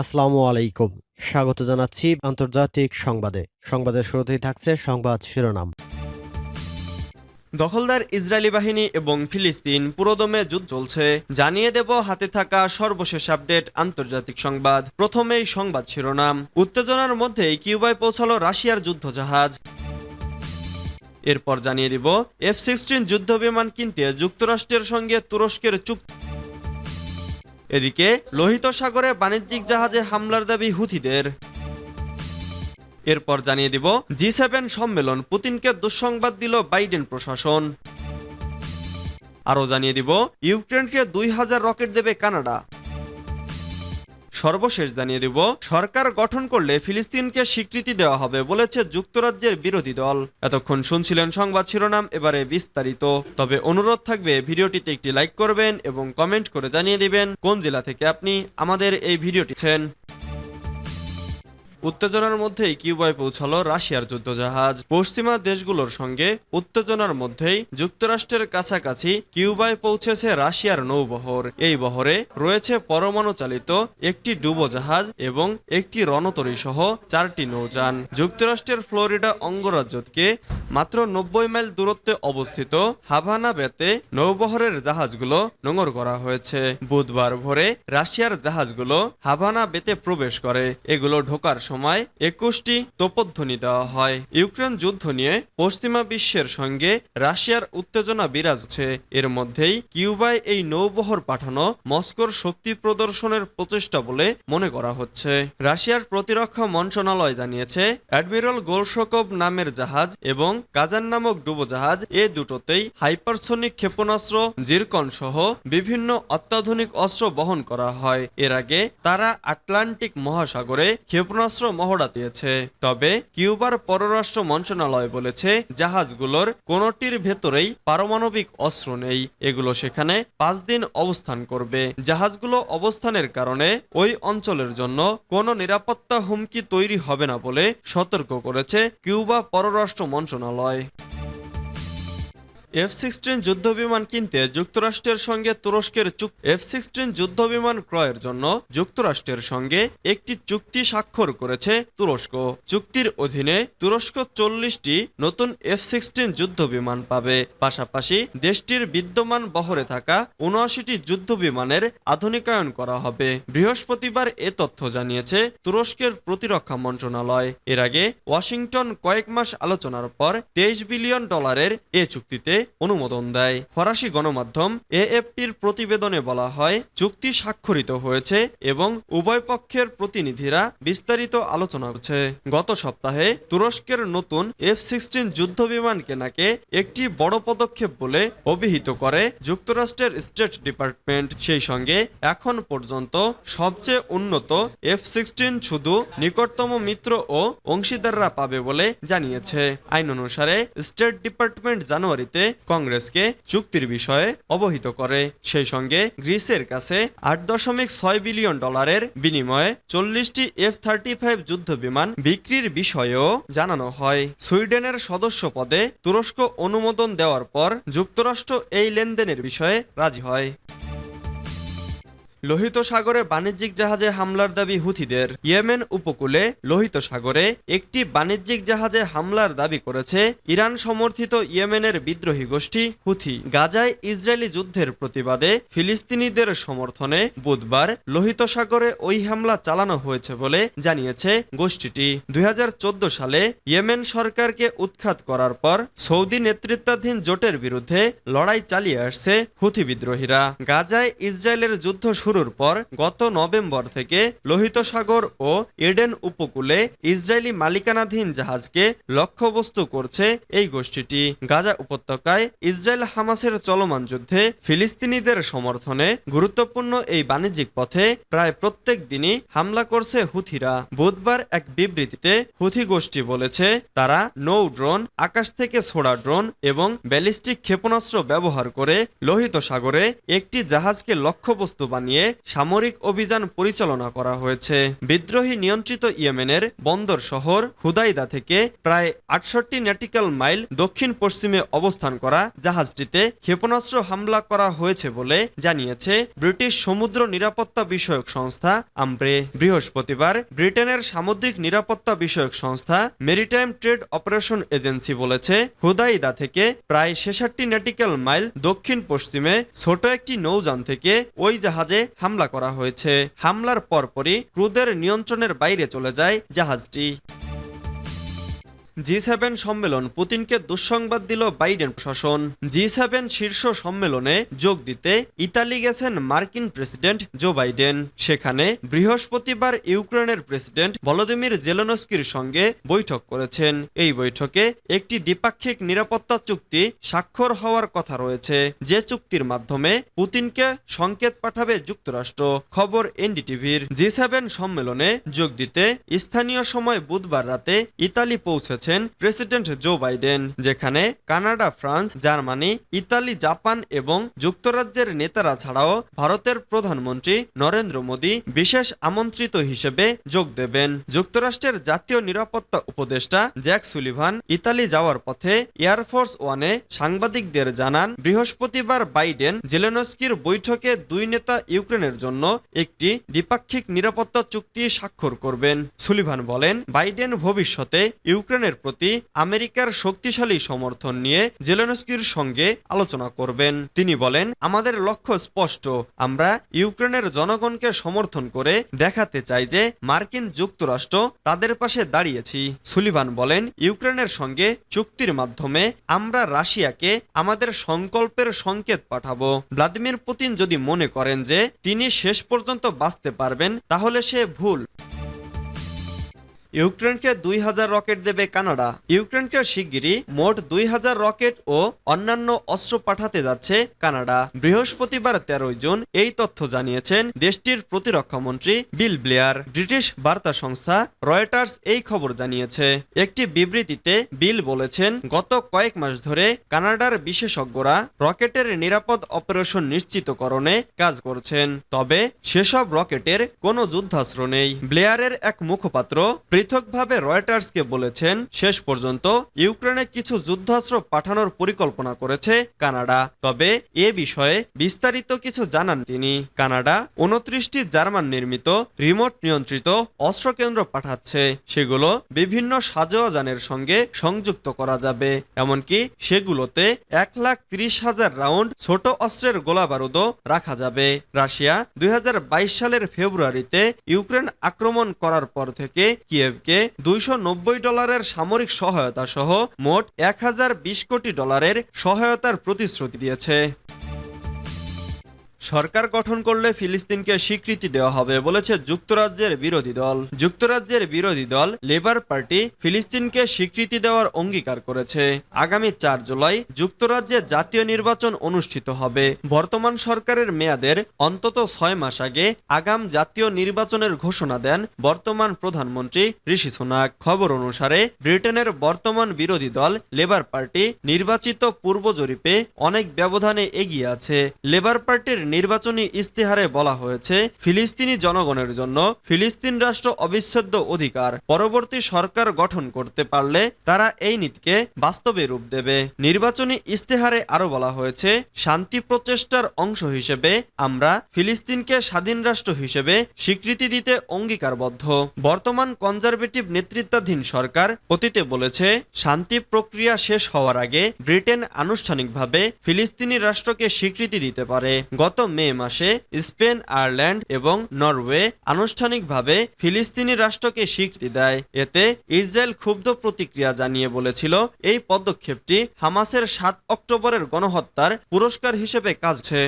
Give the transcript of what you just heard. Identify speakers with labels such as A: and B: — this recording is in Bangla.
A: আসসালামু আলাইকুম। স্বাগত জানাচ্ছি আন্তর্জাতিক সংবাদে। সংবাদের শুরুতেই থাকছে সংবাদ শিরোনাম।
B: দখলদার ইসরায়েলি বাহিনী এবং ফিলিস্তিন পুরোদমে যুদ্ধ চলছে। জানিয়ে দেব হাতে থাকা সর্বশেষ আপডেট আন্তর্জাতিক সংবাদ। প্রথমেই সংবাদ শিরোনাম। উত্তেজনার মধ্যেই কিউবায় পৌঁছালো রাশিয়ার যুদ্ধজাহাজ। এরপর জানিয়ে দিব, এফ সিক্সটিন যুদ্ধ বিমান কিনতে যুক্তরাষ্ট্রের সঙ্গে তুরস্কের চুক্তি এদিকে লোহিত সাগরে বাণিজ্যিক জাহাজে হামলার দাবি হুথিদের। এরপর জানিয়ে দিব, জি সেভেন সম্মেলন পুতিনকে দুঃসংবাদ দিল বাইডেন প্রশাসন। আরও জানিয়ে দিব, ইউক্রেনকে দুই হাজার রকেট দেবে কানাডা। সর্বশেষ জানিয়ে দিব, সরকার গঠন করলে ফিলিস্তিনকে স্বীকৃতি দেওয়া হবে বলেছে যুক্তরাজ্যের বিরোধী দল। এতক্ষণ শুনছিলেন সংবাদ শিরোনাম, এবারে বিস্তারিত। তবে অনুরোধ থাকবে, ভিডিওটিতে একটি লাইক করবেন এবং কমেন্ট করে জানিয়ে দিবেন কোন জেলা থেকে আপনি আমাদের এই ভিডিওটি ছেন উত্তেজনার মধ্যেই কিউবায় পৌঁছালো রাশিয়ার যুদ্ধজাহাজ। পশ্চিমা দেশগুলোর সঙ্গে উত্তেজনার মধ্যেই যুক্তরাষ্ট্রের কাছাকাছি কিউবায় পৌঁছেছে রাশিয়ার নৌবহর। এই বহরে রয়েছে পরমাণু চালিত একটি ডুবোজাহাজ এবং একটি রণতরী সহ চারটি নৌযান। যুক্তরাষ্ট্রের ফ্লোরিডা অঙ্গরাজ্যকে মাত্র নব্বই মাইল দূরত্বে অবস্থিত হাভানা বেতে নৌবহরের জাহাজগুলো নোঙর করা হয়েছে। বুধবার ভোরে রাশিয়ার জাহাজগুলো হাভানা বেতে প্রবেশ করে। এগুলো ঢোকার সময় একুশটি তোপধ্বনি দেওয়া হয়। ইউক্রেন যুদ্ধ নিয়ে পশ্চিমা বিশ্বের সঙ্গে রাশিয়ার উত্তেজনা বিরাজ হচ্ছে এর মধ্যেই কিউবায় এই নৌবহর পাঠানো মস্কোর শক্তি প্রদর্শনের প্রচেষ্টা বলে মনে করা হচ্ছে। রাশিয়ার প্রতিরক্ষা মন্ত্রণালয় জানিয়েছে, অ্যাডমিরাল গোলশকভ নামের জাহাজ এবং কাজান নামক ডুবোজাহাজ এ দুটোতেই হাইপারসনিক ক্ষেপণাস্ত্র, জিরকন সহ বিভিন্ন অত্যাধুনিক অস্ত্র বহন করা হয়। এর আগে তারা আটলান্টিক মহাসাগরে ক্ষেপণাস্ত্র মহড়া দিয়েছে। তবে কিউবার পররাষ্ট্র মন্ত্রণালয় বলেছে, জাহাজগুলোর কোনোটির ভেতরেই পারমাণবিক অস্ত্র নেই। এগুলো সেখানে পাঁচ দিন অবস্থান করবে। জাহাজগুলো অবস্থানের কারণে ওই অঞ্চলের জন্য কোনো নিরাপত্তা হুমকি তৈরি হবে না বলে সতর্ক করেছে কিউবা পররাষ্ট্র মন্ত্রণালয়। এফ সিক্সটিন যুদ্ধ বিমান কিনতে যুক্তরাষ্ট্রের সঙ্গে তুরস্কের চুক্তি এফ সিক্সটিন যুদ্ধ বিমান ক্রয়ের জন্য যুক্তরাষ্ট্রের সঙ্গে একটি চুক্তি স্বাক্ষর করেছে তুরস্ক। চুক্তির অধীনে তুরস্ক চল্লিশটি নতুন এফ সিক্সটিন যুদ্ধ বিমান পাবে। পাশাপাশি দেশটির বিদ্যমান বহরে থাকা উনআশিটি যুদ্ধ বিমানের আধুনিকায়ন করা হবে। বৃহস্পতিবার এ তথ্য জানিয়েছে তুরস্কের প্রতিরক্ষা মন্ত্রণালয়। এর আগে ওয়াশিংটন কয়েক মাস আলোচনার পর তেইশ বিলিয়ন ডলারের এ চুক্তিতে অনুমোদন দেয়। ফরাসি গণমাধ্যম এএফপির প্রতিবেদনে বলা হয়, চুক্তি স্বাক্ষরিত হয়েছে এবং উভয় পক্ষের প্রতিনিধিরা বিস্তারিত আলোচনা করছে। গত সপ্তাহে তুরস্কের নতুন এফ সিক্সটিন যুদ্ধ বিমান কেনাকে একটি বড় পদক্ষেপ বলে অভিহিত করে যুক্তরাষ্ট্রের স্টেট ডিপার্টমেন্ট। সেই সঙ্গে এখন পর্যন্ত সবচেয়ে উন্নত এফ সিক্সটিন শুধু নিকটতম মিত্র ও অংশীদাররা পাবে বলে জানিয়েছে। আইন অনুসারে স্টেট ডিপার্টমেন্ট জানুয়ারিতে কংগ্রেসকে চুক্তির বিষয়ে অবহিত করে। সেই সঙ্গে গ্রিসের কাছে আট দশমিক ছয় বিলিয়ন ডলারের বিনিময়ে চল্লিশটি এফ থার্টি ফাইভ যুদ্ধ বিমান বিক্রির বিষয়েও জানানো হয়। সুইডেনের সদস্য পদে তুরস্ক অনুমোদন দেওয়ার পর যুক্তরাষ্ট্র এই লেনদেনের বিষয়ে রাজি হয়। লোহিত সাগরে বাণিজ্যিক জাহাজে হামলার দাবি হুথিদের। ইয়েমেন উপকূলে লোহিত সাগরে একটি বাণিজ্যিক জাহাজে হামলার দাবি করেছে ইরান সমর্থিত ইয়েমেনের বিদ্রোহী গোষ্ঠী হুথি। গাজায় ইসরায়েলি যুদ্ধের প্রতিবাদে ফিলিস্তিনিদের সমর্থনে বুধবার লোহিত সাগরে ওই হামলা চালানো হয়েছে বলে জানিয়েছে গোষ্ঠীটি। দুই হাজার চোদ্দ সালে ইয়েমেন সরকারকে উৎখাত করার পর সৌদি নেতৃত্বাধীন জোটের বিরুদ্ধে লড়াই চালিয়ে আসছে হুথি বিদ্রোহীরা। গাজায় ইসরায়েলের যুদ্ধ শুরুর পর গত নভেম্বর থেকে লোহিত সাগর ও এডেন উপকূলে ইসরায়েলি মালিকানাধীন জাহাজকে লক্ষ্যবস্তু করছে এই গোষ্ঠীটি। গাজা উপত্যকায় ইসরায়েল হামাসের চলমান যুদ্ধে ফিলিস্তিনিদের সমর্থনে গুরুত্বপূর্ণ এই বাণিজ্যিক পথে প্রায় প্রত্যেক দিনই হামলা করছে হুথিরা। বুধবার এক বিবৃতিতে হুথি গোষ্ঠী বলেছে, তারা নৌ ড্রোন, আকাশ থেকে ছোড়া ড্রোন এবং ব্যালিস্টিক ক্ষেপণাস্ত্র ব্যবহার করে লোহিত সাগরে একটি জাহাজকে লক্ষ্যবস্তু বানিয়ে থেকে সামরিক অভিযান পরিচালনা করা হয়েছে। বিদ্রোহী নিয়ন্ত্রিত ইয়েমেনের বন্দর শহর হুদাইদা থেকে প্রায় আটষট্টি ন্যাটিক্যাল মাইল দক্ষিণ পশ্চিমে অবস্থান করা জাহাজটিতে ক্ষেপণাস্ত্র হামলা করা হয়েছে বলে জানিয়েছে ব্রিটিশ সমুদ্র নিরাপত্তা বিষয়ক সংস্থা আমব্রে বৃহস্পতিবার ব্রিটেনের সামুদ্রিক নিরাপত্তা বিষয়ক সংস্থা মেরিটাইম ট্রেড অপারেশন এজেন্সি বলেছে, হুদাইদা থেকে প্রায় ছেষট্টি ন্যাটিক্যাল মাইল দক্ষিণ পশ্চিমে ছোট একটি নৌযান থেকে ওই জাহাজে হামলা করা হয়েছে। হামলার পরপরই ক্রুদের নিয়ন্ত্রণের বাইরে চলে যায় জাহাজটি। জি সেভেন সম্মেলন পুতিনকে দুঃসংবাদ দিল বাইডেন প্রশাসন। জি সেভেন শীর্ষ সম্মেলনে যোগ দিতে ইতালি গেছেন মার্কিন প্রেসিডেন্ট জো বাইডেন। সেখানে বৃহস্পতিবার ইউক্রেনের প্রেসিডেন্ট ভলোদিমির জেলেনস্কির সঙ্গে বৈঠক করেছেন। এই বৈঠকে একটি দ্বিপাক্ষিক নিরাপত্তা চুক্তি স্বাক্ষর হওয়ার কথা রয়েছে। যে চুক্তির মাধ্যমে পুতিনকে সংকেত পাঠাবে যুক্তরাষ্ট্র। খবর এনডিটিভির। জি সেভেন সম্মেলনে যোগ দিতে স্থানীয় সময় বুধবার রাতে ইতালি পৌঁছেছেন প্রেসিডেন্ট জো বাইডেন, যেখানে Canada, France, Germany, Italy, Japan এবং যুক্তরাজ্যের নেতারা ছাড়াও ভারতের প্রধানমন্ত্রী নরেন্দ্র মোদী বিশেষ আমন্ত্রিত হিসেবে যোগ দেবেন। যুক্তরাষ্ট্রের জাতীয় নিরাপত্তা উপদেষ্টা জ্যাক সুলিভান ইতালি যাওয়ার পথে এয়ারফোর্স ওয়ানে সাংবাদিকদের জানান, বৃহস্পতিবার বাইডেন জেলেনস্কির বৈঠকে দুই নেতা ইউক্রেনের জন্য একটি দ্বিপাক্ষিক নিরাপত্তা চুক্তি স্বাক্ষর করবেন। সুলিভান বলেন, বাইডেন ভবিষ্যতে ইউক্রেনের প্রতি আমেরিকার শক্তিশালী সমর্থন নিয়ে জেলেনস্কির সঙ্গে আলোচনা করবেন। তিনি বলেন, আমাদের লক্ষ্য স্পষ্ট। আমরা ইউক্রেনের জনগণকে সমর্থন করে দেখাতে চাই যে মার্কিন যুক্তরাষ্ট্র তাদের পাশে দাঁড়িয়েছি। সুলিভান বলেন, ইউক্রেনের সঙ্গে চুক্তির মাধ্যমে আমরা রাশিয়াকে আমাদের সংকল্পের সংকেত পাঠাবো। ভ্লাদিমির পুতিন যদি মনে করেন যে তিনি শেষ পর্যন্ত বাঁচতে পারবেন, তাহলে সে ভুল। ইউক্রেনকে দুই হাজার রকেট দেবে কানাডা। ইউক্রেনকে শিগগিরই মোট দুই হাজার রকেট ও অন্যান্য অস্ত্র পাঠাতে যাচ্ছে কানাডা। বৃহস্পতিবার তেরোই জুন এই তথ্য জানিয়েছেন দেশটির প্রতিরক্ষা মন্ত্রী বিল ব্লেয়ার। ব্রিটিশ বার্তা সংস্থা রয়টার্স এই খবর জানিয়েছে। একটি বিবৃতিতে বিল বলেছেন, গত কয়েক মাস ধরে কানাডার বিশেষজ্ঞরা রকেটের নিরাপদ অপারেশন নিশ্চিতকরণে কাজ করছেন। তবে সেসব রকেটের কোনো যুদ্ধাস্ত্র নেই। ব্লেয়ারের এক মুখপাত্র পৃথকভাবে রয়টার্সকে বলেছেন, শেষ পর্যন্ত ইউক্রেনে কিছু যুদ্ধাস্ত্র পাঠানোর পরিকল্পনা করেছে কানাডা। তবে এ বিষয়ে বিস্তারিত কিছু জানান তিনি। কানাডা উনত্রিশটি জার্মান নির্মিত, রিমোট নিয়ন্ত্রিত অস্ত্র কেন্দ্র পাঠাচ্ছে। সেগুলো বিভিন্ন সাজোয়া যানের সঙ্গে সংযুক্ত করা যাবে। এমনকি সেগুলোতে এক লাখ ত্রিশ হাজার রাউন্ড ছোট অস্ত্রের গোলা বারুদও রাখা যাবে। রাশিয়া দুই হাজার বাইশ সালের ফেব্রুয়ারিতে ইউক্রেন আক্রমণ করার পর থেকে কিয়েভকে দুইশো ডলারের সামরিক সহায়তা সহ মোট এক হাজার বিশ কোটি ডলারের সহায়তার প্রতিশ্রুতি দিয়েছে। সরকার গঠন করলে ফিলিস্তিনকে স্বীকৃতি দেওয়া হবে বলেছে যুক্তরাজ্যের বিরোধী দল। যুক্তরাজ্যের বিরোধী দল, লেবার পার্টি, ফিলিস্তিনকে স্বীকৃতি দেওয়ার অঙ্গীকার করেছে। আগামী চার জুলাই যুক্তরাজ্যে জাতীয় নির্বাচন অনুষ্ঠিত হবে। বর্তমান সরকারের মেয়াদের অন্তত ছয় মাস আগে আগাম জাতীয় নির্বাচনের ঘোষণা দেন বর্তমান প্রধানমন্ত্রী ঋষি সুনাক। খবর অনুসারে, ব্রিটেনের বর্তমান বিরোধী দল, লেবার পার্টি, নির্বাচিত পূর্ব জরিপে অনেক ব্যবধানে এগিয়ে আছে। লেবার পার্টির নির্বাচনী ইস্তেহারে বলা হয়েছে, ফিলিস্তিনি জনগণের জন্য ফিলিস্তিন রাষ্ট্র অবিচ্ছেদ্য অধিকার। পরবর্তী সরকার গঠন করতে পারলে তারা এই নীতিকে বাস্তবে রূপ দেবে। নির্বাচনী ইস্তেহারে আরও বলা হয়েছে, শান্তি প্রচেষ্টার অংশ হিসেবে আমরা ফিলিস্তিনকে স্বাধীন রাষ্ট্র হিসেবে স্বীকৃতি দিতে অঙ্গীকারবদ্ধ। বর্তমান কনজারভেটিভ নেতৃত্বাধীন সরকার অতীতে বলেছে, শান্তি প্রক্রিয়া শেষ হওয়ার আগে ব্রিটেন আনুষ্ঠানিকভাবে ফিলিস্তিনি রাষ্ট্রকে স্বীকৃতি দিতে পারে। গত মে মাসে স্পেন, আয়ারল্যান্ড এবং নরওয়ে আনুষ্ঠানিকভাবে ফিলিস্তিনি রাষ্ট্রকে স্বীকৃতি দেয়। এতে ইসরায়েল ক্ষুব্ধ প্রতিক্রিয়া জানিয়ে বলেছিল, এই পদক্ষেপটি হামাসের সাত অক্টোবরের গণহত্যার পুরস্কার হিসেবে কাজছে